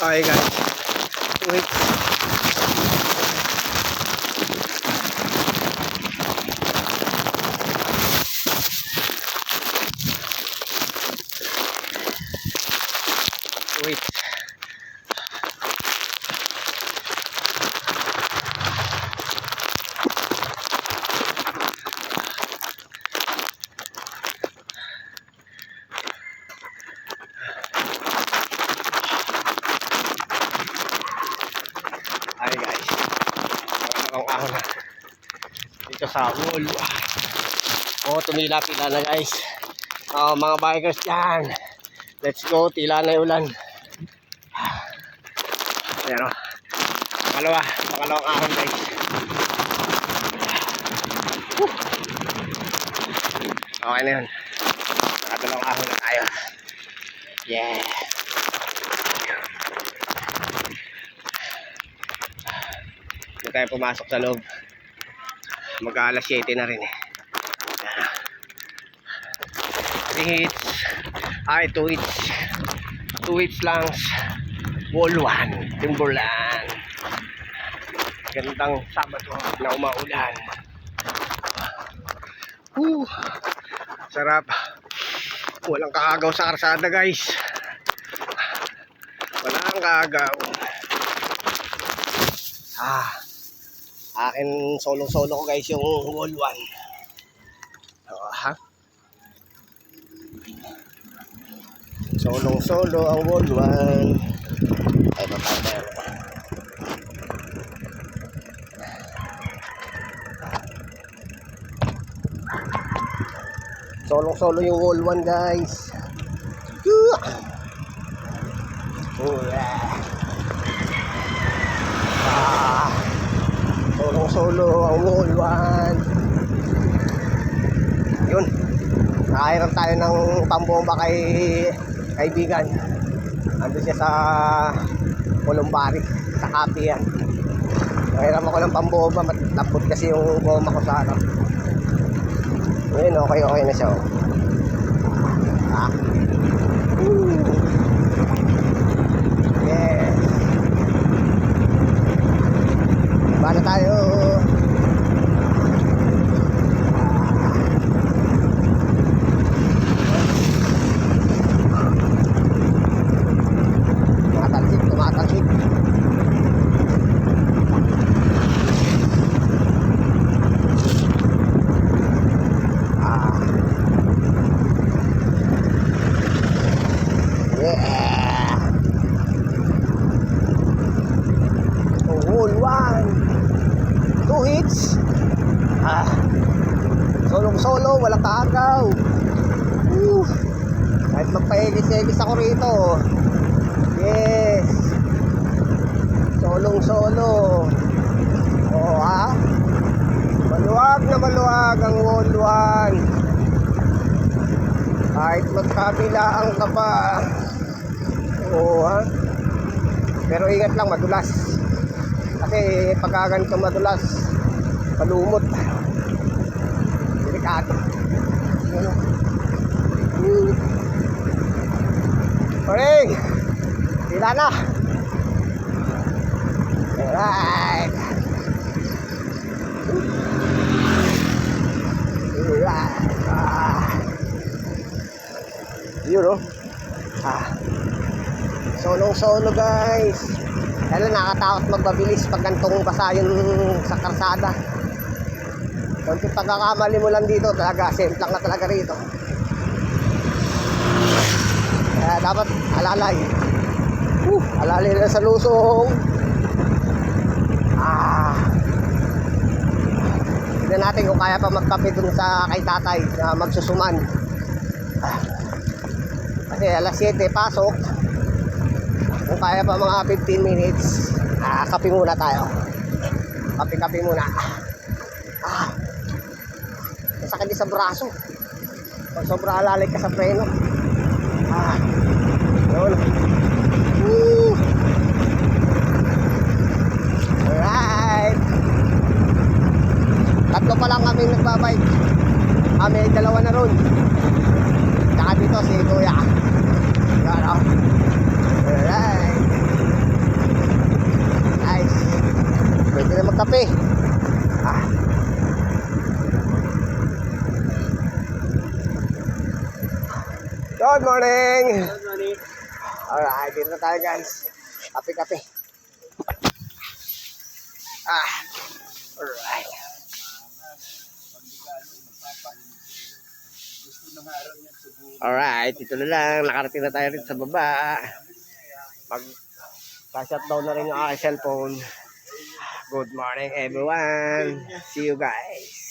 Okay guys. Wait. Wait. Ay guys. Ang ahon na. Dito sa wall. Oh, tumila-pila na guys. Oh, mga bikers dyan. Let's go. Tila na yung ulan. Ayan o. Pangalawa. Pangalawang ahon guys. Woo. Okay na yun. Nakadalawang ahon na tayo. Yeah. Hindi tayo pumasok sa loob. Mag-aalas 7 na rin eh. Hits. Ay, two hits. Two hits lang. Wall 1. Timberland. Gandang Sabado na umaulan. Whew. Sarap. Walang kakagaw sa karsada guys. Walang kakagaw. Ah. Akin solo-solo ko guys yung wall 1. Oh, ha? Solong-solo ang wall 1. Ay, patay tayo. Solong-solo yung wall 1 guys. Oh, yeah. Ah. Solong-solo ang wall 1. Yun. Nakairam tayo ng pambomba kay kaibigan. Ando siya sa Columbari, sa Kapi yan. Nakairam ako ng pambomba, matapot kasi yung goma ko sa ano. Ngayon, okay, okay na siya. Oh. Ah. Woo. Yes. Bala tayo. Tumatalsik, tumatalsik. Ah. Yeah. Oh, whole one. Two hits. Ah. Solong-solo, walang kaagaw. Woo. Kahit magpaegis-egis ako rito. Yes. Solong-solo. Oo ha. Maluwag na maluwag ang wall one. Kahit magkabilaan ka pa. Oo ha. Pero ingat lang madulas. Kasi pagka ganito madulas, malumot. Delikado. Ano? Morning! Sila na! Alright! Alright! Ah. Yun oh. Ah. Solong-solo guys. Lang nakatakot magbabilis pag gantong basa yung sa karsada. Kunting pagkakamali mo lang dito talaga, semplang na talaga rito. Kaya dapat alalay. Uh, alalay na sa lusong. Ah. Tignan natin kung kaya pa magkape dun sa kay tatay na magsusuman. Ah. Kasi alas 7 pasok. Kung kaya pa mga 15 minutes, ah, kape muna tayo. Kape-kape muna. Ah. Masakit din sa braso. Pag sobra alalay ka sa preno. Ah. Ayun. Woo! Alright. Tatlo pa lang kami nagbabike. Kami dalawa na ron. Saka dito si Kuya. Yan o. Alright. Nice. Pwede na magkape. Ah. Good morning. Good morning. Alright, dito na tayo guys. Kape-kape. Ah, alright. Alright, ito na lang. Nakarating na tayo rin sa baba. Pag pa-shutdown na rin yung aking cellphone. Good morning everyone. See you guys.